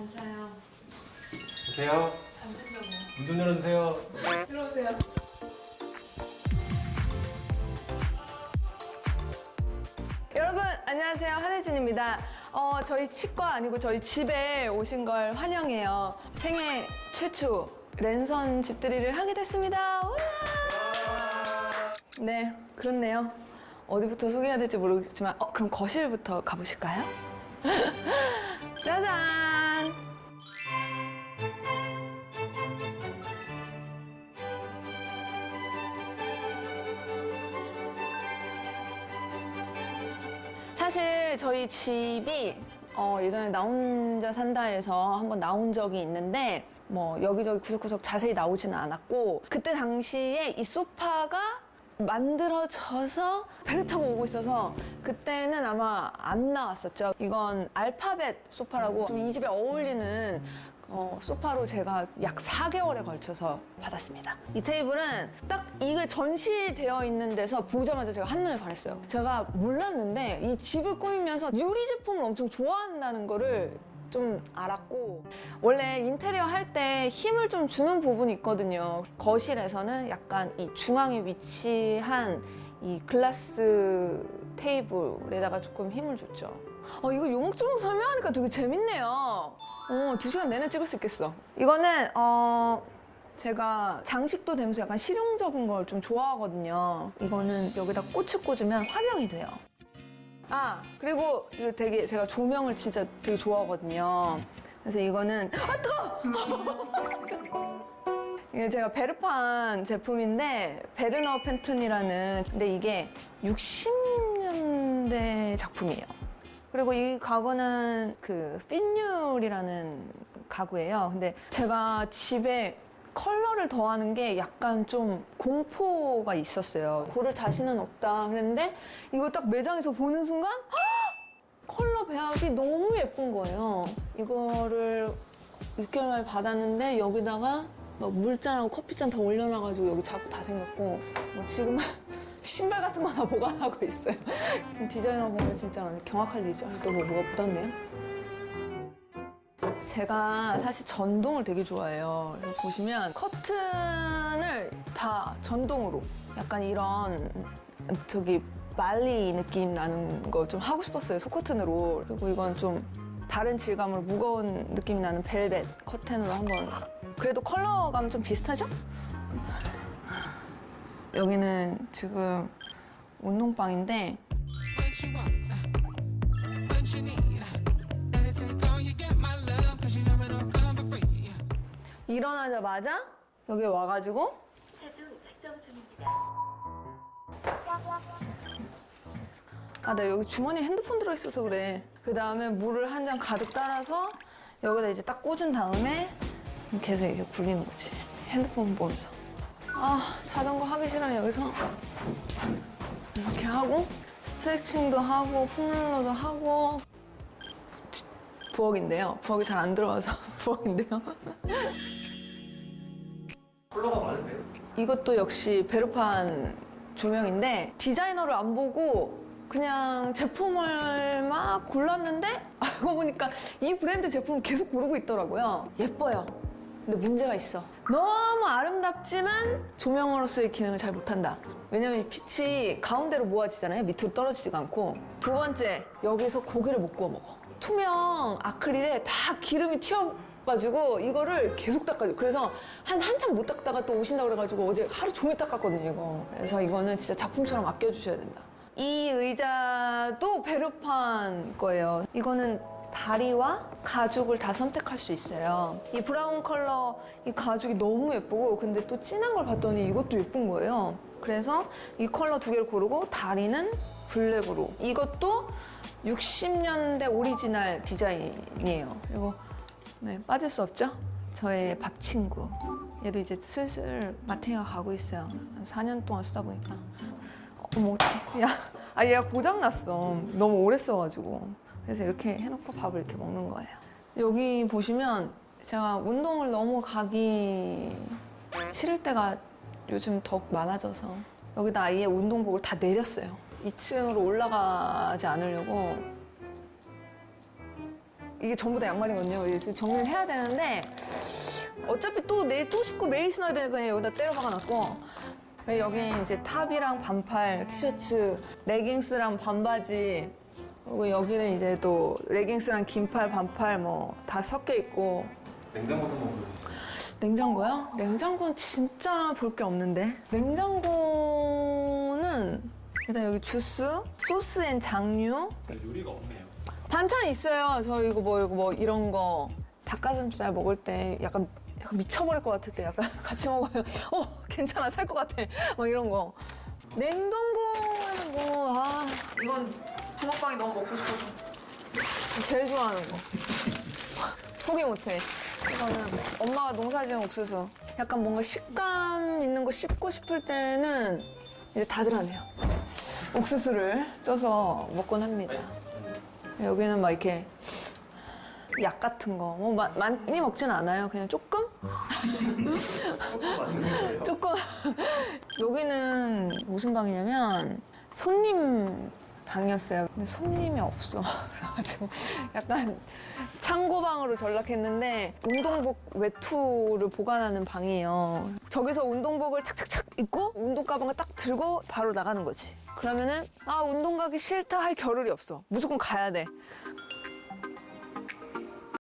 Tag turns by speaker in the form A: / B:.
A: 안 사요.
B: 계세요?
A: 안 산다고.
B: 문 좀 열어주세요.
A: 들어오세요.
C: 여러분 안녕하세요 한혜진입니다. 어, 저희 치과 아니고 저희 집에 오신 걸 환영해요. 생애 최초 랜선 집들이를 하게 됐습니다. 우와! 네 그렇네요. 어디부터 소개해야 될지 모르겠지만 어, 그럼 거실부터 가보실까요? 짜잔! 사실 저희 집이 어, 예전에 나 혼자 산다에서 한번 나온 적이 있는데 뭐 여기저기 구석구석 자세히 나오지는 않았고 그때 당시에 이 소파가 만들어져서 배를 타고 오고 있어서 그때는 아마 안 나왔었죠. 이건 알파벳 소파라고 좀 이 집에 어울리는 어, 소파로 제가 약 4개월에 걸쳐서 받았습니다. 이 테이블은 딱 이게 전시되어 있는 데서 보자마자 제가 한눈에 반했어요. 제가 몰랐는데 이 집을 꾸미면서 유리 제품을 엄청 좋아한다는 거를 좀 알았고 원래 인테리어 할 때 힘을 좀 주는 부분이 있거든요. 거실에서는 약간 이 중앙에 위치한 이 글라스 테이블에다가 조금 힘을 줬죠. 어, 이거 요목조목 설명하니까 되게 재밌네요. 어, 두 시간 내내 찍을 수 있겠어. 이거는, 어, 제가 장식도 되면서 약간 실용적인 걸 좀 좋아하거든요. 이거는 여기다 꽃을 꽂으면 화병이 돼요. 아, 그리고 이거 되게 제가 조명을 진짜 되게 좋아하거든요. 그래서 이거는, 아, 뜨거! 이게 제가 베르판 제품인데, 베르너 펜튼이라는, 근데 이게 60년대 작품이에요. 그리고 이 가구는 그 핀율이라는 가구예요. 근데 제가 집에 컬러를 더하는 게 약간 좀 공포가 있었어요. 고를 자신은 없다. 그랬는데 이거 딱 매장에서 보는 순간 헉! 컬러 배합이 너무 예쁜 거예요. 이거를 6개월 만에 받았는데 여기다가 막 물잔하고 커피잔 다 올려놔가지고 여기 자꾸 다 생겼고 뭐 지금은 신발 같은 거 하나 보관하고 있어요. 디자이너 보면 진짜 경악할 일이죠. 또 뭐, 뭐가 묻었네요. 제가 사실 전동을 되게 좋아해요. 보시면 커튼을 다 전동으로 약간 이런 저기 말리 느낌 나는 거 좀 하고 싶었어요. 소커튼으로. 그리고 이건 좀 다른 질감으로 무거운 느낌이 나는 벨벳 커튼으로 한번 그래도 컬러감 좀 비슷하죠? 여기는 지금 운동방인데. 일어나자마자 여기 와가지고 아, 나 여기 주머니에 핸드폰 들어있어서 그래. 그 다음에 물을 한 잔 가득 따라서 여기다 이제 딱 꽂은 다음에 계속 이렇게 굴리는 거지. 핸드폰 보면서. 아, 자전거 하기 싫으면 여기서 이렇게 하고 스트레칭도 하고 폼롤러도 하고 부엌인데요. 부엌이 잘 안 들어와서 부엌인데요.
B: 컬러가 많은데요?
C: 이것도 역시 베르판 조명인데 디자이너를 안 보고 그냥 제품을 막 골랐는데 알고 보니까 이 브랜드 제품을 계속 고르고 있더라고요. 예뻐요. 근데 문제가 있어. 너무 아름답지만 조명으로서의 기능을 잘 못한다. 왜냐면 이 빛이 가운데로 모아지잖아요. 밑으로 떨어지지가 않고. 두 번째, 여기서 고기를 못 구워 먹어. 투명 아크릴에 다 기름이 튀어가지고 이거를 계속 닦아줘. 그래서 한 한참 못 닦다가 또 오신다고 그래가지고 어제 하루 종일 닦았거든요, 이거. 그래서 이거는 진짜 작품처럼 아껴주셔야 된다. 이 의자도 베르판 거예요. 이거는 다리와 가죽을 다 선택할 수 있어요. 이 브라운 컬러 이 가죽이 너무 예쁘고 근데 또 진한 걸 봤더니 이것도 예쁜 거예요. 그래서 이 컬러 두 개를 고르고 다리는 블랙으로. 이것도 60년대 오리지널 디자인이에요. 그리고 네, 빠질 수 없죠? 저의 밥 친구. 얘도 이제 슬슬 마탱이가 가고 있어요. 한 4년 동안 쓰다 보니까. 어머 어떡해. 야, 아 얘가 고장 났어. 너무 오래 써가지고. 그래서 이렇게 해놓고 밥을 이렇게 먹는 거예요. 여기 보시면 제가 운동을 너무 가기 싫을 때가 요즘 더욱 많아져서 여기다 아예 운동복을 다 내렸어요. 2층으로 올라가지 않으려고 이게 전부 다 양말이거든요. 이제 정리를 해야 되는데 어차피 또 내일 또 신고 매일 신어야 되니까 그냥 여기다 때려 박아놨고 여기 이제 탑이랑 반팔 티셔츠, 레깅스랑 반바지 그리고 여기는 이제 또 레깅스랑 긴팔, 반팔 뭐 다 섞여 있고
B: 냉장고도 한번 보여주세요.
C: 냉장고요? 냉장고는 진짜 볼 게 없는데. 냉장고는 일단 여기 주스, 소스 앤 장류,
B: 요리가 없네요.
C: 반찬 있어요. 저 이거 뭐 이거 뭐 이런 거 닭가슴살 먹을 때 약간 약간 미쳐버릴 것 같을 때 약간 같이 먹어요. 어 괜찮아 살 것 같아. 막 이런 거. 냉동고에는 뭐 아 이건 붕어빵이 너무 먹고 싶어서 제일 좋아하는 거. 포기 못해. 이거는 엄마가 농사 지은 옥수수. 약간 뭔가 식감 있는 거 씹고 싶을 때는 이제 다들 하네요. 옥수수를 쪄서 먹곤 합니다. 여기는 막 이렇게 약 같은 거, 뭐 마- 많이 먹진 않아요. 그냥 조금? 조금. 여기는 무슨 방이냐면 손님 방이었어요. 근데 손님이 없어. 그래가지고 약간 창고방으로 전락했는데 운동복 외투를 보관하는 방이에요. 저기서 운동복을 착착착 입고 운동 가방을 딱 들고 바로 나가는 거지. 그러면은 아 운동 가기 싫다 할 겨를이 없어. 무조건 가야 돼.